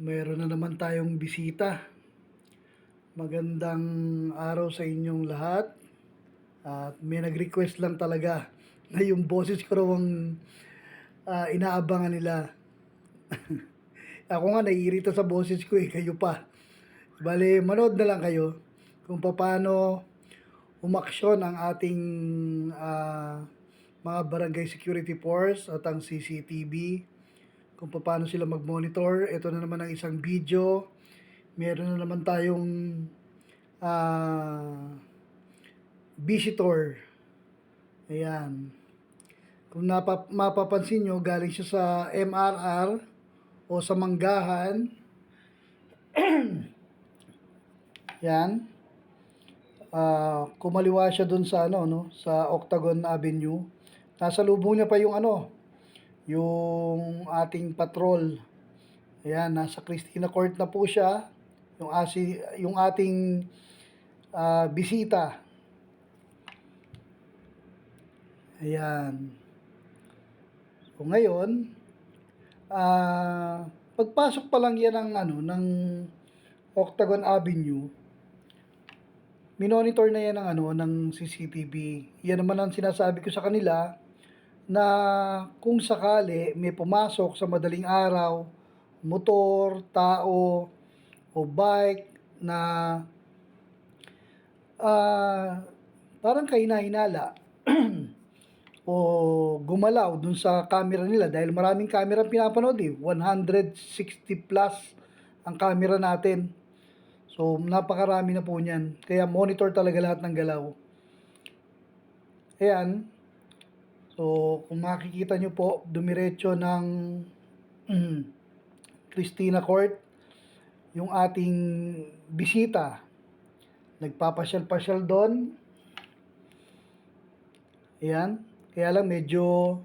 Mayroon na naman tayong bisita. Magandang araw sa inyong lahat. At may nag-request lang talaga na yung boses ko raw ang ah, inaabangan nila. Ako nga naiirita sa boses ko eh, kayo pa. Bale, manood na lang kayo kung paano umaksyon ang ating ah, mga barangay security force at ang CCTV kung paano sila mag-monitor. Ito na naman ang isang video. Meron na naman tayong ah, visitor. Ayan. Kung napa, mapapansin nyo, galing siya sa MRR o sa Manggahan. Yan. Ah, kumaliwa siya dun sa ano no, sa Octagon Avenue. Nasa lubong niya pa yung ano, yung ating patrol. Ayan, nasa Christina Court na po siya. Yung asi yung ating ah, bisita. Ayan. So ngayon, ah pagpasok pa lang yan ng ano ng Octagon Avenue, minonitor na yan ng ano ng CCTV. Yan naman ang sinasabi ko sa kanila na kung sakali may pumasok sa madaling araw, motor, tao o bike na ah parang kahina-hinala o gumalaw dun sa camera nila dahil maraming camera pinapanood eh. 160 plus ang camera natin. So, napakarami na po niyan. Kaya monitor talaga lahat ng galaw. Ayan. So, kung makikita nyo po, dumiretso ng Christina Court, yung ating bisita. Nagpapasyal-pasyal doon. Ayan. Kaya lang medyo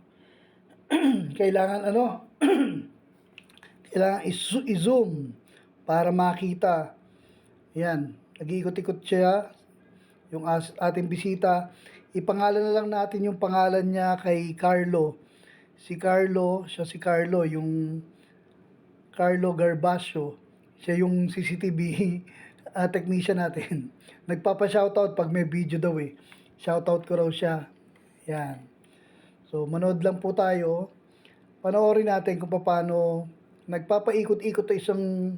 kailangan ano, kailangan i-zoom para makita. Yan, nag-iikot-ikot siya yung ating bisita. Ipangalan na lang natin yung pangalan niya kay Carlo. Si Carlo, siya si Carlo, yung Carlo Garbasio. Siya yung CCTV ah, technician natin. Nagpapa-shoutout pag may video daw eh. Shoutout ko raw siya. Yan. So, manood lang po tayo. Panoorin natin kung paano nagpapaikot-ikot isang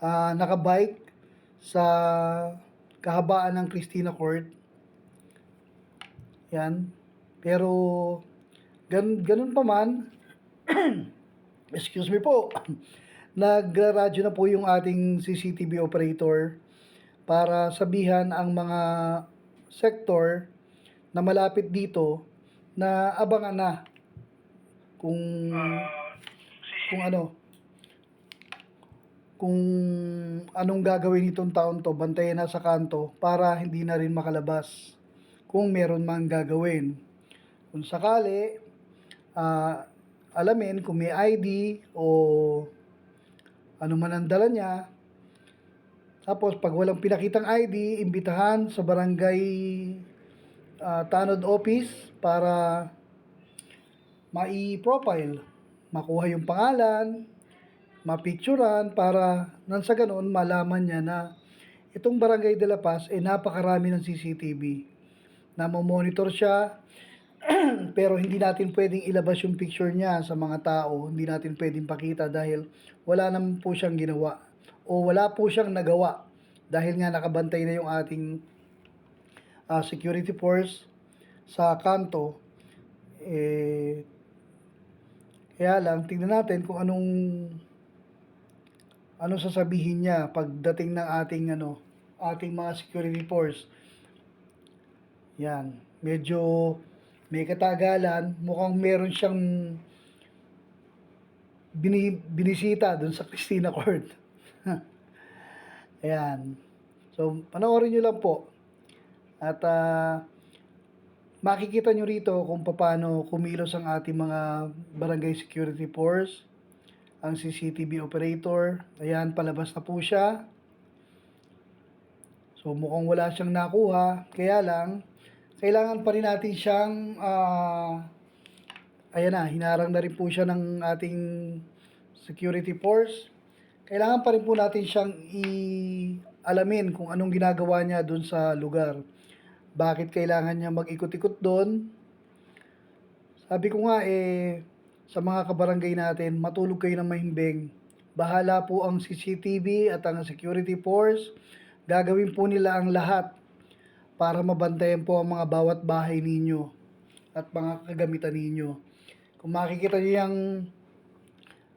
ah, nakabike sa kahabaan ng Christina Court. Yan. Pero, gan ganun pa man, excuse me po, nagraradyo na po yung ating CCTV operator para sabihan ang mga sektor na malapit dito na abangan na kung kung ano kung anong gagawin nitong taon to bantayan na sa kanto para hindi na rin makalabas kung meron mang gagawin. Kung sakali ah, alamin kung may ID o ano man ang dala niya. Tapos pag walang pinakitang ID imbitahan sa barangay ah, tanod office para mai-profile, makuha yung pangalan, mapicturan para nang sa ganoon malaman niya na itong Barangay de la Paz ay napakarami ng CCTV na monitor siya pero hindi natin pwedeng ilabas yung picture niya sa mga tao, hindi natin pwedeng pakita dahil wala naman po siyang ginawa o wala po siyang nagawa dahil nga nakabantay na yung ating ah, security force sa kanto. Eh kaya lang tingnan natin kung anong anong sasabihin niya pagdating ng ating ano ating mga security force yan medyo may katagalan mukhang meron siyang bini, binisita dun sa Christina Court ayan so panoorin nyo lang po at ah, makikita nyo rito kung paano kumilos ang ating mga barangay security force, ang CCTV operator. Ayan, palabas na po siya. So mukhang wala siyang nakuha. Kaya lang, kailangan pa rin natin siyang, ah, ayan na, hinarang na rin po siya ng ating security force kailangan pa rin po natin siyang i-alamin kung anong ginagawa niya doon sa lugar. Bakit kailangan niya mag-ikot-ikot doon? Sabi ko nga eh, sa mga kabarangay natin, matulog kayo ng mahimbing. Bahala po ang CCTV at ang security force. Gagawin po nila ang lahat para mabantayan po ang mga bawat bahay ninyo at mga kagamitan ninyo. Kung makikita niyo yung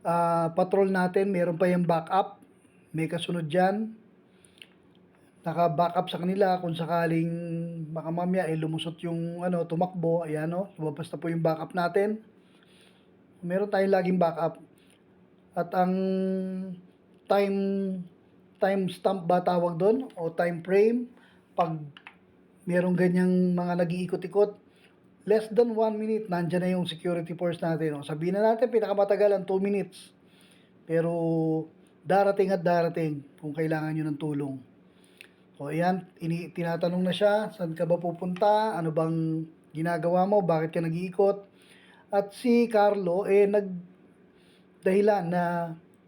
ah, patrol natin, meron pa yung backup. May kasunod dyan. Naka-backup sa kanila kung sakaling baka mamaya eh, lumusot yung ano, tumakbo. Ayan o, lumabas na po yung backup natin. Meron tayong laging backup. At ang time time stamp ba tawag doon o time frame pag merong ganyang mga nag-iikot-ikot. Less than 1 minute nandyan na yung security force natin o, sabihin na natin pinakamatagal ang 2 minutes. Pero darating at darating kung kailangan nyo ng tulong. O ayan ini, tinatanong na siya saan ka ba pupunta? Ano bang ginagawa mo? Bakit ka nag-iikot? At si Carlo eh nag dahilan na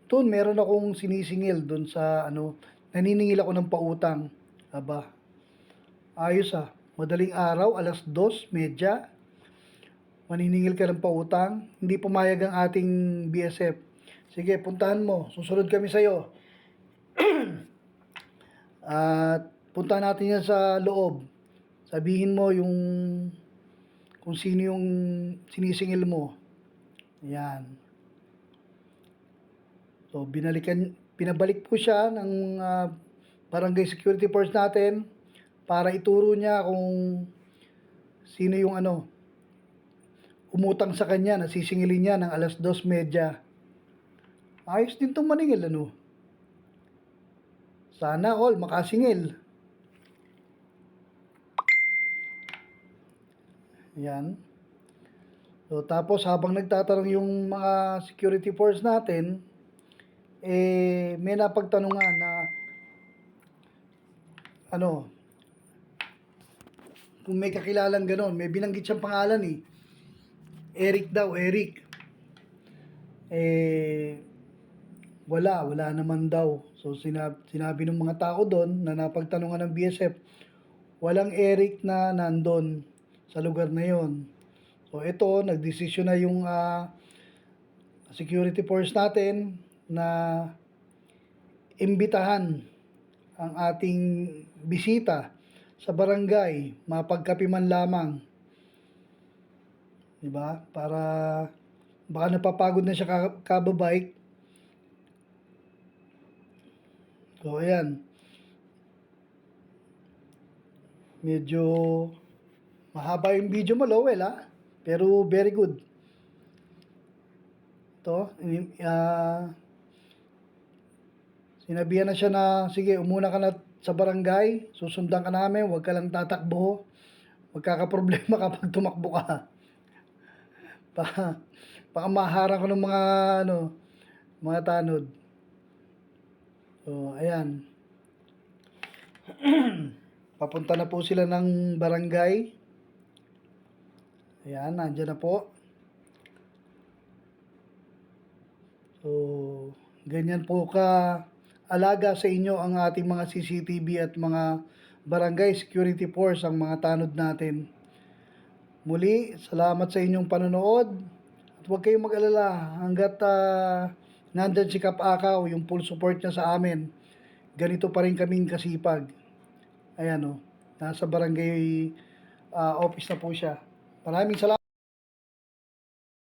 doon meron akong sinisingil doon sa ano, naniningil ako ng pautang. Aba, ayos ah. Madaling araw, alas dos, medya. Maniningil ka ng pautang. Hindi pumayag ang ating BSF. Sige, puntahan mo. Susunod kami sa'yo. At puntahan natin yan sa loob. Sabihin mo yung kung sino yung sinisingil mo. Yan. So, binalikan, pinabalik po siya ng ah, barangay security force natin para ituro niya kung sino yung ano, umutang sa kanya, nasisingilin niya ng alas 2.30. Ayos din tong maningil, ano? Sana all makasingil. Yan. So, tapos habang nagtatanong yung mga security force natin, eh, may napagtanungan na ano, kung may kakilalang ganon, may binanggit siyang pangalan eh. Eric daw, Eric. Eh, wala, wala naman daw. So, sinab sinabi ng mga tao doon na napagtanungan ng BSF, walang Eric na nandun sa lugar na yon. So, ito, nagdesisyon na yung ah, security force natin na imbitahan ang ating bisita sa barangay, mapagkapi man lamang. 'Di ba? Para baka napapagod na siya ka- kababike. So, ayan. Medyo mahaba yung video mo, Lowell, ha? Pero very good. Ito, ini- ah, Sinabihan na siya na, sige, umuna ka na sa barangay, susundan ka namin, huwag ka lang tatakbo. Magkakaproblema kapag tumakbo ka. Baka, baka maharang ko ng mga, ano, mga tanod. So, ayan. Papunta na po sila ng barangay. Ayan, nandyan na po. So, ganyan po ka alaga sa inyo ang ating mga CCTV at mga barangay security force ang mga tanod natin. Muli, salamat sa inyong panonood. At huwag kayong mag-alala hanggat uh, nandyan si Kap Akaw, yung full support niya sa amin. Ganito pa rin kaming kasipag. Ayan o, nasa barangay ah, office na po siya. Maraming salamat.